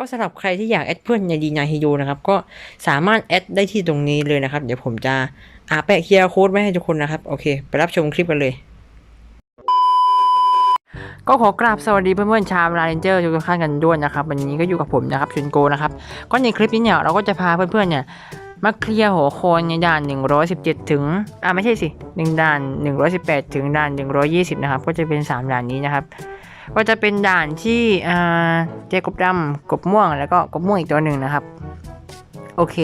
ก็สำหรับใครที่อยากแอดเพื่อนในดีนาฮิโยนะครับ ก็สามารถแอดได้ที่ตรงนี้เลยนะครับ เดี๋ยวผมจะอาแปะเคียร์โค้ดไว้ให้ทุกคนนะครับ โอเค ไปรับชมคลิปกันเลย ก็ขอกราบสวัสดีเพื่อนๆชาวลาเรนเจอร์ทุกท่านกันด้วยนะครับ วันนี้ก็อยู่กับผมนะครับชุนโกนะครับ ก็ในคลิปนี้เนี่ยเราก็จะพาเพื่อนๆเนี่ยมาเคลียร์หัวโคนในด่าน 117 ถึง อ่าไม่ใช่สิ 1 ด่าน 118 ถึงด่าน 120 นะครับ ก็จะเป็น 3 ด่านนี้นะครับ ก็จะเป็นด่านที่เจอกบดำกบม่วงแล้วก็กบม่วงอีกตัวหนึ่งนะครับ โอเค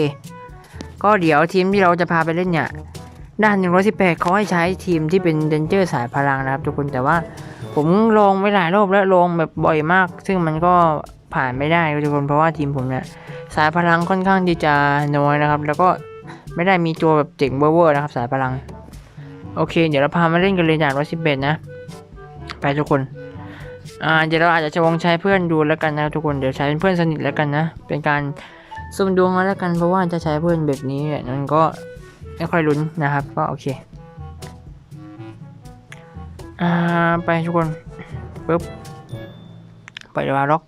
ก็เดี๋ยวทีมที่เราจะพาไปเล่นเนี่ยด่าน118เขาให้ใช้ทีมที่เป็นเดนเจอร์สายพลังนะครับทุกคนแต่ว่าผมลงไปหลายรอบแล้วลงแบบบ่อยมาก ซึ่งมันก็ผ่านไม่ได้ทุกคนเพราะว่าทีมผมเนี่ยสายพลังค่อนข้างที่จะน้อยนะครับ แล้วก็ไม่ได้มีตัวแบบเจ๋งเวอร์นะครับสายพลัง โอเค เดี๋ยวเราพามาเล่นกันเลยด่าน111นะ ไปทุกคน อ่าเดี๋ยวเราอาจจะจะวงใช้เพื่อนดูแล้วกันนะทุกคนเดี๋ยวใช้เป็นเพื่อนสนิทแล้วกันนะ เป็นการสุ่มดวงแล้วกันเพราะว่าจะใช้เพื่อนแบบนี้เนี่ยมันก็ไม่ค่อยลุ้นนะครับ ก็โอเคอ่าไปทุกคนปึ๊บปล่อยดาวล็อก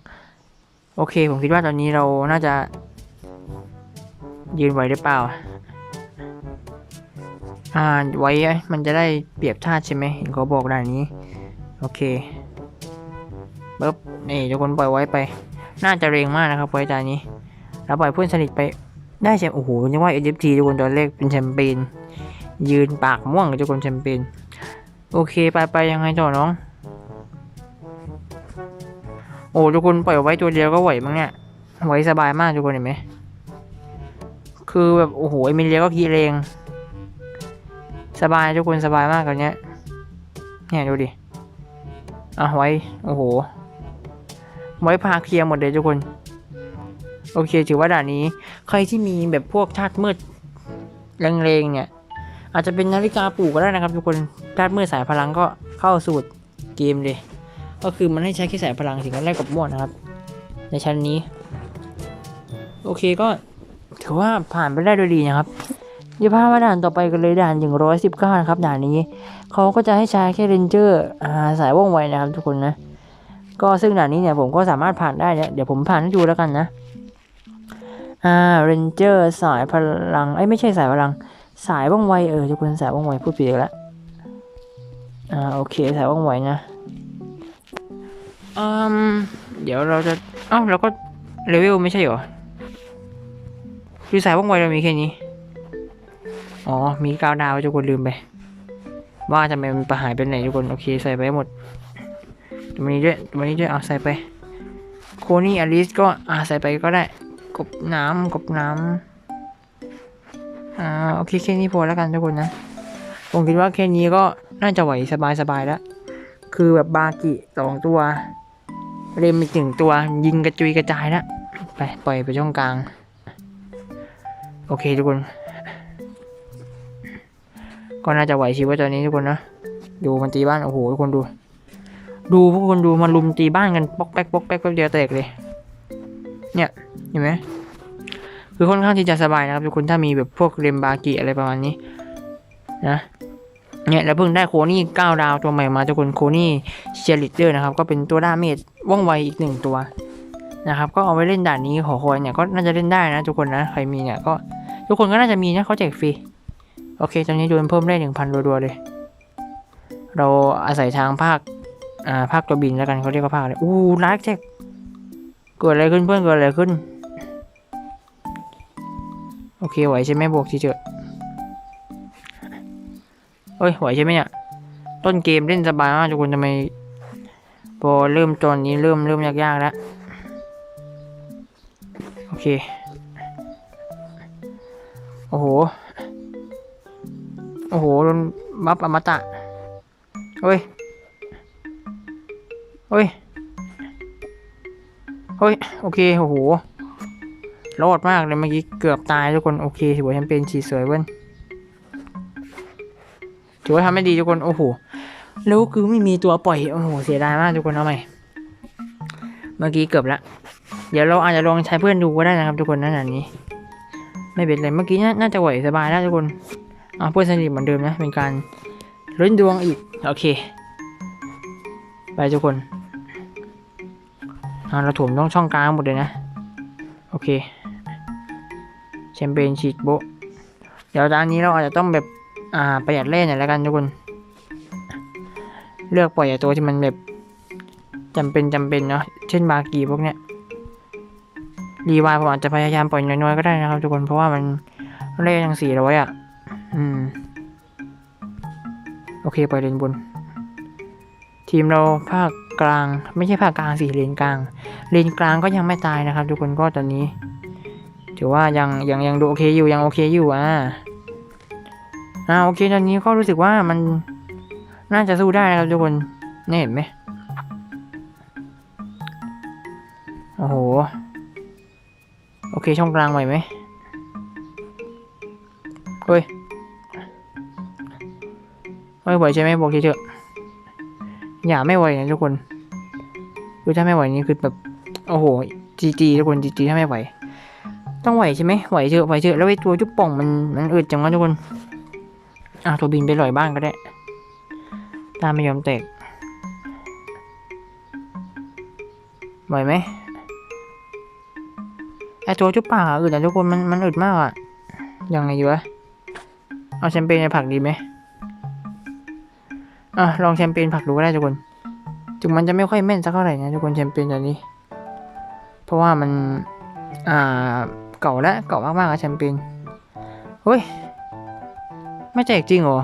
โอเค ผมคิดว่าตอนนี้เราน่าจะ ยืนไหวหรือเปล่า อ่าไว้มันจะได้เปรียบธาตุใช่ไหมเห็นเขาบอกด้านนี้ โอเค ปึ๊บนี่ทุกคนปล่อยไว้ไป น่าจะเร็งมากนะครับไว้ตานี้แล้วปล่อยเพื่อนสนิทไปได้แชมป์โอ้โหยังว่า NFT ทุกคนตอนแรกเป็นแชมเปญยืนปากม่วงทุกคนแชมเปญโอเคไปไปยังไงต่อน้อง โอ้ทุกคนปล่อยไว้ตัวเดียวก็ไหวมั้งเนี่ยไหวสบายมากทุกคนเห็นไหมคือแบบโอ้โหเอมิเลียก็คีเรงสบายทุกคนสบายมากตอนเนี้ยเนี่ยดูดิอะไว้ โอ้โห ไว้พาเคลียร์หมดเลยทุกคน โอเค ถือว่าด่านนี้ ใครที่มีแบบพวกธาตุมืดแรงๆเนี่ย อาจจะเป็นนาฬิกาปลูกก็ได้นะครับ ทุกคนธาตุมืดสายพลังก็เข้าสูตรเกมเลย ก็คือมันให้ใช้แค่สายพลังถึงแรกกับม่วนนะครับ ในชั้นนี้ โอเคก็ถือว่าผ่านไปได้ด้วยดีนะครับเดี๋ยวพามาด่านต่อไปกันเลยด่าน 119 นะครับด่านนี้ เขาก็จะให้ใช้แค่เรนเจอร์อาสายว่องไวนะครับทุกคนนะ ก็ซึ่งด่านนี้เนี่ยผมก็สามารถผ่านได้เนี่ยเดี๋ยวผมผ่านให้ดูแล้วกันนะ อ่าเรนเจอร์สายพลังเอ้ไม่ใช่สายพลัง สายว่องไวเออทุกคนสายว่องไวพูดผิดแล้วอ่าโอเคสายว่องไวนะอืมเดี๋ยวเราจะเอ้าเราก็เลเวลไม่ใช่เหรอคือสายว่องไวเรามีแค่นี้อ๋อมีก้าดาวทุกคนลืมไป ว่าทำไมมันประหายไปไหนทุกคน โอเค ใส่ไปหมด ตัวนี้ด้วยตัวนี้ด้วยเอาใส่ไปโคนี่อลิสก็อาใส่ไปก็ได้ กบน้ำกบน้ำอ่าโอเคแค่นี้พอแล้วกันทุกคนนะผมคิดว่าแค่นี้ก็น่าจะไหวสบายสบายแล้ว คือแบบบากิสองตัว เรมอีกหนึ่งตัวยิงกระจุยกระจายแล้วไปปล่อยไปช่องกลาง โอเคทุกคน ก็น่าจะไหวชีวิตตอนนี้ทุกคนนะดูมันตีบ้าน โอ้โหทุกคนดู ดูพวกคนดูมันลุมตีบ้านกันปอกแป๊กปอกแป๊กแป๊บเดียวแตกเลย เนี่ยเห็นไหมคือค่อนข้างที่จะสบายนะครับทุกคนถ้ามีแบบพวกเรมบากิอะไรประมาณนี้นะเนี่ยแล้วเพิ่งได้โคนี่เก้าดาวตัวใหม่มาทุกคนโคนี่เชียร์ลิเดอร์นะครับ ก็เป็นตัวดาเมจว่องไวอีกหนึ่งตัวนะครับก็เอาไว้เล่นด่านนี้ขอคอยเนี่ยก็น่าจะเล่นได้นะทุกคนนะใครมีเนี่ยก็ ทุกคนก็น่าจะมีนะเขาแจกฟรีโอเคตอนนี้โดนเพิ่มได้หนึ่งพันรัวๆเลย เราอาศัยทางภาค อ่าภาคตัวบินแล้วกันเขาเรียกว่าภาคอะไรอู้รักแจ็คเกิดอะไรขึ้นเพื่อนเกิดอะไรขึ้น โอเคไหวใช่ไหมบวกทีเจอเฮ้ยไหวใช่ไหมเนี่ยต้นเกมเล่นสบายมากทุกคนทำไมพอเริ่มตอนนี้เริ่มเริ่มยากๆแล้วโอเคโอ้โหโอ้โหโดนบัฟอมตะเฮ้ย เฮ้ย เฮ้ย โอเค โอ้โห รอดมากเลยเมื่อกี้ เกือบตายทุกคน โอเคถือว่าแชมเปี้ยนชีสวยเว้ยถือว่าทำได้ดีทุกคน โอ้โห แล้วคือไม่มีตัวปล่อย โอ้โห เสียดายมากทุกคน เอาใหม่ เมื่อกี้เกือบละ เดี๋ยวเราอาจจะลองใช้เพื่อนดูก็ได้นะครับทุกคนนั่นนนี้ ไม่เป็นไร เมื่อกี้น่าจะไหวสบายแล้วทุกคนอ่าเพื่อนสนิทเหมือนเดิมนะ เป็นการเล่นดวงอีก โอเค ไปทุกคน อ่าเราถมต้องช่องกลางหมดเลยนะ โอเคแชมเปญฉีดโบะเดี๋ยวตอนนี้เราอาจจะต้องแบบอ่าประหยัดเล่นหน่อยแล้วกันทุกคน เลือกปล่อยตัวที่มันแบบจำเป็นจำเป็นเนาะเช่นบากีพวกเนี้ยรีวายผมอาจจะพยายามปล่อยน้อยๆก็ได้นะครับทุกคนเพราะว่ามันเล่นยังสี่ร้อยอะ อืม โอเคปล่อยเลนบน ทีมเราภาคกลาง ไม่ใช่ภาคกลางสิเลนกลางเลนกลางก็ยังไม่ตายนะครับ ทุกคนก็ตอนนี้ ถือว่ายังยังยังดูโอเคอยู่ยังโอเคอยู่อ่าอ่าโอเคตอนนี้ก็รู้สึกว่ามันน่าจะสู้ได้นะครับทุกคนนี่เห็นไหมโอ้โห โอเคช่องกลางไหวไหมเฮ้ยเฮ้ยไหวใช่ไหมบอกทีเถอะ อย่าไม่ไหวนะทุกคนคือถ้าไม่ไหวนี่คือแบบโอ้โหจีจีทุกคนจีจีถ้าไม่ไหว ต้องไหวใช่ไหมไหวเถอะไหวเถอะแล้วไอ้ตัวจุ๊บป่องมันมันอึดจังวะทุกคนอะตัวบินไปลอยบ้างก็ได้ ตามไม่ยอมแตกไหวไหมไอ้ตัวจุ๊บปากอึดอะทุกคนมันมันอึดมากอะยังไงดีวะเอาแชมเปญไปผักดีไหม อะลองแชมเปญผักดูก็ได้ทุกคน ถึงมันจะไม่ค่อยแม่นสักเท่าไหร่นะทุกคนแชมเปญตอนนี้ เพราะว่ามัน อ่า เก่าแล้วเก่ามากๆอะแชมเปญเฮ้ย ไม่แตกจริงเหรอ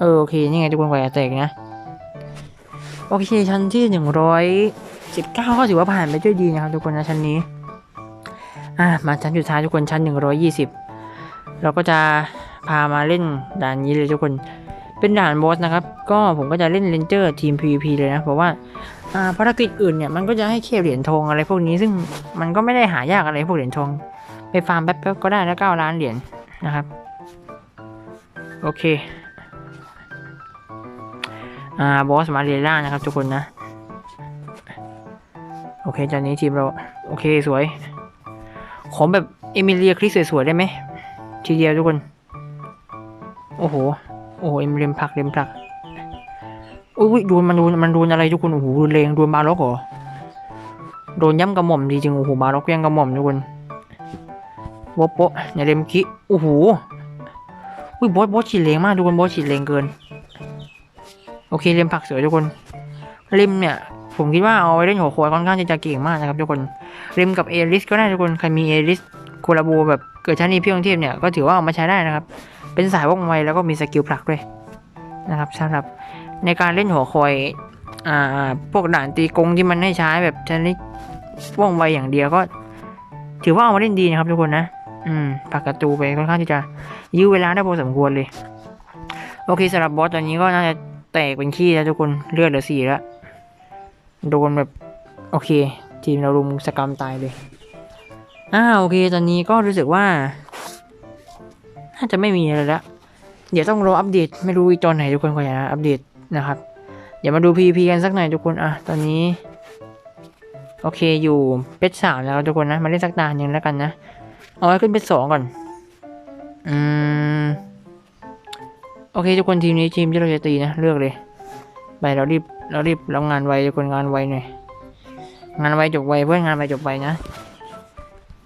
เออโอเคนี่ไงทุกคนกว่าจะแตกนะ โอเคชั้นที่หนึ่งร้อยสิบเก้าก็ถือว่าผ่านไปด้วยดีนะครับทุกคนนะชั้นนี้ อ่ามาชั้นสุดท้ายทุกคนชั้นหนึ่งร้อยยี่สิบเราก็จะพามาเล่นด่านนี้เลยทุกคน เป็นด่านบอสนะครับ ก็ผมก็จะเล่นเลนเจอร์ทีม PVP เลยนะ เพราะว่าอ่าภารกิจอื่นเนี่ยมันก็จะให้เคลเหรียญทองอะไรพวกนี้ ซึ่งมันก็ไม่ได้หายากอะไรพวกเหรียญทอง ไปฟาร์มแป๊บๆก็ได้แล้วเก้าล้านเหรียญนะครับ โอเค อ่าบอสมาเรล่านะครับทุกคนนะ โอเคตอนนี้ทีมเรา โอเคสวย ขอแบบเอมิเลียคลิกสวยๆได้ไหมทีเดียวทุกคน โอ้โห โอ้โหเอมิเลียมผักเลียมผักอุ้ยโดนมันโดนมันโดนอะไรทุกคนโอ้โหรุนแรงโดนบาล็อกเหรอโดนย้ำกระหม่อมดีจริงโอ้โหบาล็อกยังกระหม่อมทุกคนวอปโปะอย่าเล็มคิโอ้โหอุ้ยบอสบอสฉีดแรงมากทุกคนบอสฉีดแรงเกิน โอเคเล็มผักเสือทุกคนเล็มเนี่ยผมคิดว่าเอาไว้เล่นหัวโขยค่อนข้างจะเก่งมากนะครับทุกคนเล็มกับเอริสก็ได้ทุกคนใครมีเอริสโคลาโบแบบเกิดชั้นนี้เพียงเทพเนี่ยก็ถือว่าเอามาใช้ได้นะครับ เป็นสายว่องไวแล้วก็มีสกิลผลักด้วยนะครับสำหรับในการเล่นหัวคอยอ่าพวกด่านตีกงที่มันให้ใช้แบบชนิดว่องไวอย่างเดียวก็ ถือว่าเอามาเล่นดีนะครับทุกคนนะ อืมผลักประตูไปค่อนข้างที่จะยื้อเวลาได้พอสมควรเลย โอเคสำหรับบอสตอนนี้ก็น่าจะแตกเป็นขี้แล้วทุกคนเลือดเหลือสี่แล้วโดนแบบโอเค ทีมเรารุมสกรรมตายเลยอ่าโอเค ตอนนี้ก็รู้สึกว่า น่าจะไม่มีอะไรแล้วเดี๋ยวต้องรออัปเดตไม่รู้อีกตอนไหนทุกคนขออย่าอัปเดตนะครับ เดี๋ยวมาดู PVP กันสักหน่อยทุกคนอะตอนนี้ โอเคอยู่เป็ดสามแล้วทุกคนนะมาเล่นสักตาหนึ่งแล้วกันนะ เอาไว้ขึ้นเป็ดสองก่อน อืมโอเคทุกคนทีมนี้ทีมที่เราจะตีนะเลือกเลย ไปเรารีบเรารีบรับงานไวทุกคนงานไวหน่อยงานไวจบไวเพื่อนงานไวจบไวนะ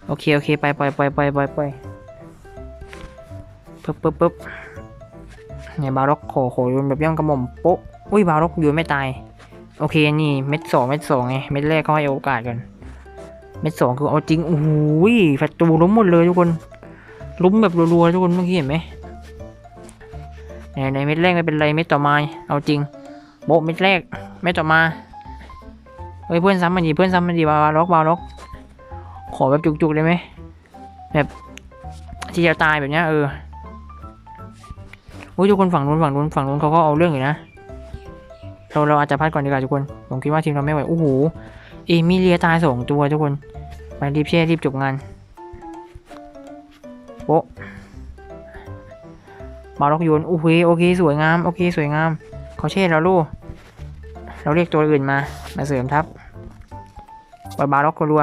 โอเคโอเคไปไปไปไปไปไป ปึ๊บปึ๊บปึ๊บเนี่ยบาร็อกโขโขโยนแบบย่ำกระหม่อมโป๊ะอุ้ยบาร็อกโยนไม่ตาย โอเคนี่เม็ดสองเม็ดสองไงเม็ดแรกก็ให้โอกาสกัน เม็ดสองคือเอาจริงโอ้โหฝัตูล้มหมดเลยทุกคนล้มแบบรัวๆทุกคนเมื่อกี้เห็นไหมในในเม็ดแรกไม่เป็นไรเม็ดต่อมา เอาจริงโบเม็ดแรกเม็ดต่อมาเฮ้ยเพื่อนซ้ำมันดีเพื่อนซ้ำมันดีบาร็อกบาร็อกขอแบบจุกๆได้ไหมแบบที่จะตายแบบเนี้ยเออ โอ้ยทุกคนฝั่งนู้นฝั่งนู้นฝั่งนู้นเขาก็เอาเรื่องอยู่นะ เราเราอาจจะพัดก่อนดีกว่าทุกคน ผมคิดว่าทีมเราไม่ไหว โอ้โห เอมิเลียตายสองตัวทุกคน ไปรีบเช่รีบจบงานโป๊ะบาล็อกโยนโอเคโอเคสวยงามโอเคสวยงามเขาเช่เราลูกเราเรียกตัวอื่นมา มาเสริมทัพปล่อยบาล็อกกรัว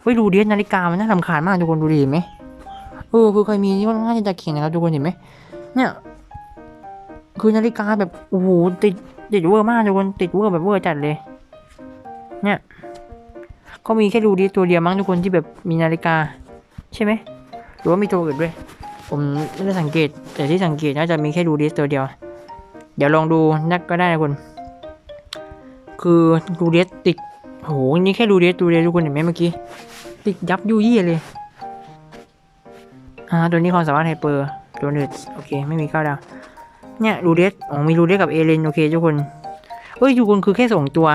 เฮ้ยดูเดียนาฬิกามันน่ารำคาญมากทุกคนดูดีไหมเออคือเคยมีที่ค่อนข้างที่จะเข่งนะครับทุกคนเห็นไหม เนี่ยคือนาฬิกาแบบโอ้โหติดติดเวอร์มากทุกคนติดเวอร์แบบเวอร์จัดเลย เนี่ย ก็มีแค่รูดิสตัวเดียวมั้งทุกคนที่แบบมีนาฬิกา ใช่ไหมหรือว่ามีตัวอื่นด้วย ผมไม่ได้สังเกต แต่ที่สังเกตน่าจะมีแค่รูดิสตัวเดียว เดี๋ยวลองดูนักก็ได้นะคุณคือรูดิสติดโหนี่แค่รูดิสตัวเดียวทุกคนเห็นไหมเมื่อกี้ ติดยับยุยี่เลย อ่า ตัวนี้ความสามารถไฮเปอร์ ตัวเนิร์ดโอเคไม่มีเก้าดาว เนี่ยรูเดสอ๋อมีรูเดสกับเอเลนโอเคทุกคนเอ้ยทุกคนคือแค่สองตัว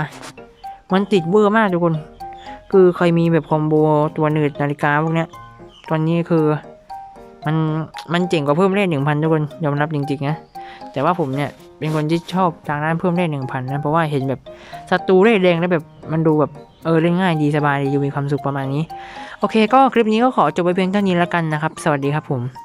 มันติดเวอร์มากทุกคน คือใครมีแบบคอมโบตัวเนิร์ดนาฬิกาพวกเนี้ย ตอนนี้คือ มันมันเจ๋งกว่าเพิ่มเลขหนึ่งพันทุกคนยอมรับจริงๆนะแต่ว่าผมเนี่ยเป็นคนที่ชอบทางด้านเพิ่มเลขหนึ่งพันนะเพราะว่าเห็นแบบศัตรูเลขแดงแล้วแบบมันดูแบบเออเล่นง่ายดีสบายดีดูมีความสุขประมาณนี้ โอเค ก็คลิปนี้ก็ขอจบไปเพียงเท่านี้แล้วกันนะครับ สวัสดีครับผม